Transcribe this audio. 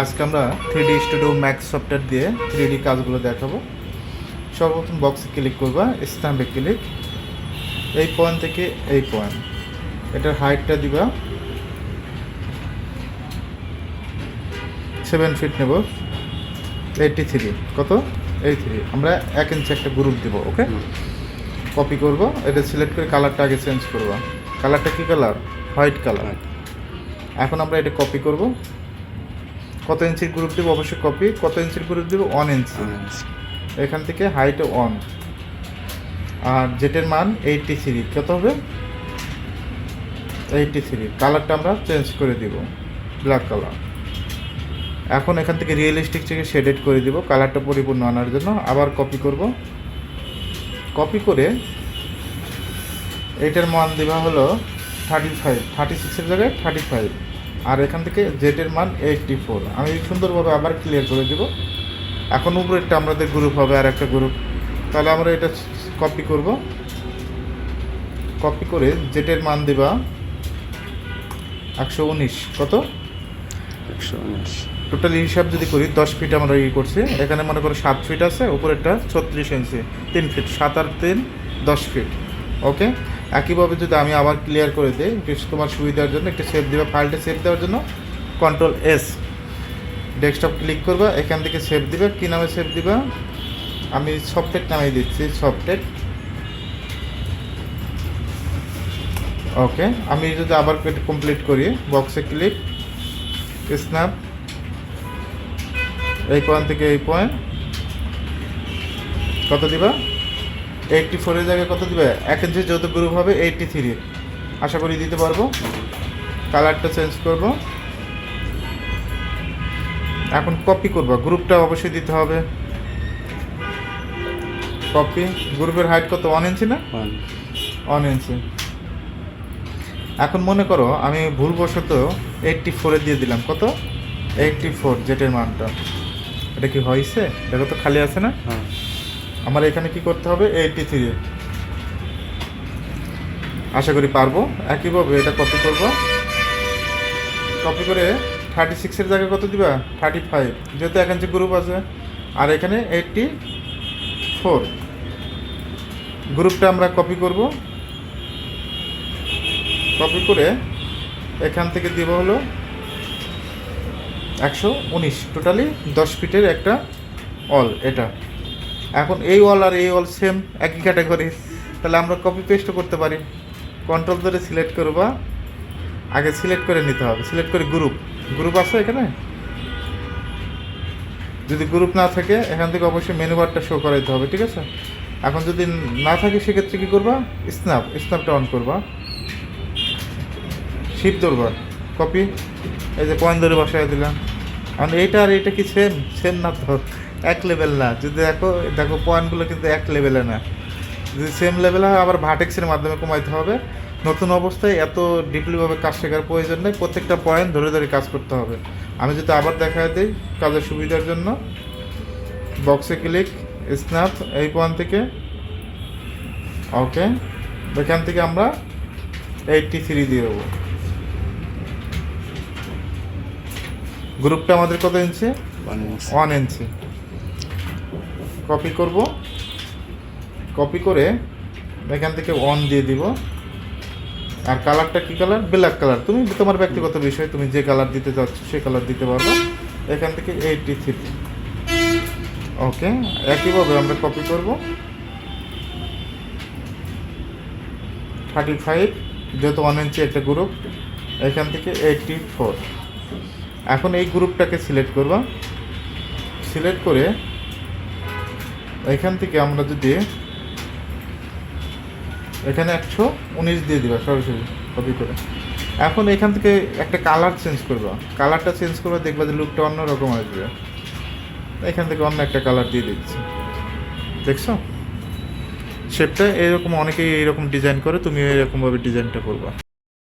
আজকে আমরা three D studio max software দিয়ে থ্রি ডি কাজগুলো দেখাবো। সর্বপ্রথম বক্সে ক্লিক করবা স্ট্যাম্পে ক্লিক এই পয়েন্ট থেকে এই পয়েন্ট এটার হাইটটা দিবা। সেভেন ফিট নেব। এইটটি থ্রি কত? এই থ্রি আমরা এক ইঞ্চি একটা গ্রুপ দেবো ওকে কপি করব। এটা সিলেক্ট করে কালারটা আগে চেঞ্জ করব। কালারটা কী কালার হোয়াইট কালার এখন আমরা এটা কপি করব। কত ইঞ্চির গ্রুপ দেবো? অবশ্যই কপি কত ইঞ্চির গ্রুপ দেবো? ওয়ান ইঞ্চি এখান থেকে হাইটে ওয়ান আর জেটের মান? এইটটি থ্রি কত হবে? এইটটি থ্রি কালারটা আমরা চেঞ্জ করে দিব। ব্ল্যাক কালার এখন এখান থেকে রিয়েলিস্টিক থেকে শেডেড করে দিব। কালারটা পরিপূর্ণ আনার জন্য। আবার কপি করব। কপি করে এইটার মান দেওয়া হলো থার্টি ফাইভ থার্টি সিক্সের জায়গায় থার্টি ফাইভ আর এখান থেকে জেটের মান এইটটি ফোর আমি সুন্দরভাবে আবার ক্লিয়ার করে দেব। এখন উপরেরটা আমাদের গ্রুপ হবে আর একটা গ্রুপ তাহলে আমরা এটা কপি করব। কপি করে জেটের মান দেবা একশো উনিশ। কত? একশো উনিশ। টোটাল হিসাব যদি করি দশ ফিট আমরা ইয়ে করছি। এখানে মনে করো সাত ফিট আছে উপরেরটা ছত্রিশ ইঞ্চি তিন ফিট সাত আর তিন দশ ফিট ওকে একইভাবে যদি আমি আবার ক্লিয়ার করে দিই তোমার সুবিধার জন্য একটু সেভ দেবে ফাইলটা সেভ দেওয়ার জন্য কন্ট্রোল এস ডেস্কটপ ক্লিক করবা, এখান থেকে সেভ দিবে, কী নামে সেভ দিবা? আমি সফটেক নামে দিচ্ছি সফটেক ওকে আমি যদি আবার কমপ্লিট করি বক্সে ক্লিক স্ন্যাপ এই পয়েন্ট থেকে এই পয়েন্ট কত দিবা? এইটটি ফোরের জায়গায় কত দিবে? এক ইঞ্চি যত গ্রুপ হবে এইটটি থ্রি আশা করি দিতে পারব। কালারটা চেঞ্জ করব। এখন কপি করব। গ্রুপটা অবশ্যই দিতে হবে। কপি গ্রুপের হাইট কত? ওয়ান ইঞ্চি না? One one inch. এখন মনে করো আমি ভুলবশত এইটটি ফোরে দিয়ে দিলাম। কত? এইটটি ফোর জেটের মানটা। এটা কি হয়েছে? দেখো তো খালি আছে না? হ্যাঁ। আমার এখানে কি করতে হবে? এইটটি থ্রি আশা করি পারব। একইভাবে এটা কপি করব। কপি করে থার্টি সিক্সের জায়গায় কত দিবা? থার্টি ফাইভ যেহেতু এক ইঞ্চি গ্রুপ আছে। আর এখানে এইটটি ফোর গ্রুপটা আমরা কপি করব। কপি করে এখান থেকে দিব হলো একশো উনিশ। টোটালি দশ ফিটের একটা অল এটা। এখন এই ওয়াল আর এই ওয়াল সেম একই ক্যাটাগরি তাহলে আমরা কপি পেস্টও করতে পারি। কন্ট্রোল ধরে সিলেক্ট করবা। আগে সিলেক্ট করে নিতে হবে। সিলেক্ট করে গ্রুপ গ্রুপ আছে এখানে? যদি গ্রুপ না থাকে, এখান থেকে অবশ্যই মেনু বারটা শো করাইতে হবে, ঠিক আছে? এখন যদি না থাকে, সেক্ষেত্রে কী করবা? স্ন্যাপ স্ন্যাপটা অন করবা। শিপ ধরবা। কপি এই যে পয়েন্ট ধরে বসাই দিলাম। এখন এইটা আর এইটা কি সেম সেম না তো? এক লেভেল না। যদি দেখো দেখো পয়েন্টগুলো কিন্তু এক লেভেলে না। যদি সেম লেভেলে হয় আবার ভাটেক্সের মাধ্যমে কমাইতে হবে। নতুন অবস্থায় এত ডিপলিভাবে কাজ শেখার প্রয়োজন নেই। প্রত্যেকটা পয়েন্ট ধরে ধরে কাজ করতে হবে। আমি যদি আবার দেখা দিই কাজের সুবিধার জন্য বক্সে ক্লিক স্ন্যাপ এই পয়েন্ট থেকে। ওকে এখান থেকে আমরা এইটটি থ্রি দিয়ে দেবো। গ্রুপটা আমাদের কত ইঞ্চ ওয়ান ইঞ্চি কপি করব। কপি করে এখান থেকে অন দিয়ে দিব। আর কালারটা কি কালার ব্ল্যাক কালার তুমি তোমার ব্যক্তিগত বিষয়, তুমি যে কালার দিতে চাচ্ছ সে কালার দিতে পারবে। এখান থেকে এইটটি থ্রি ওকে একইভাবে আমরা কপি করব। থার্টি ফাইভ যেহেতু ওয়ান ইঞ্চি একটা গ্রুপ এখান থেকে এইটটি ফোর এখন এই গ্রুপটাকে সিলেক্ট করবা। সিলেক্ট করে এখান থেকে আমরা যদি এখানে একশো উনিশ দিয়ে দিবা সরাসরি কপি করে। এখন এখান থেকে একটা কালার চেঞ্জ করবা। কালারটা চেঞ্জ করবা, দেখবা যে লুকটা অন্যরকম আসবে। এখান থেকে অন্য একটা কালার দিয়ে দিচ্ছি। দেখছ? শেপটা এরকম, অনেকেই এইরকম ডিজাইন করে তুমি এরকমভাবে ডিজাইনটা করবা।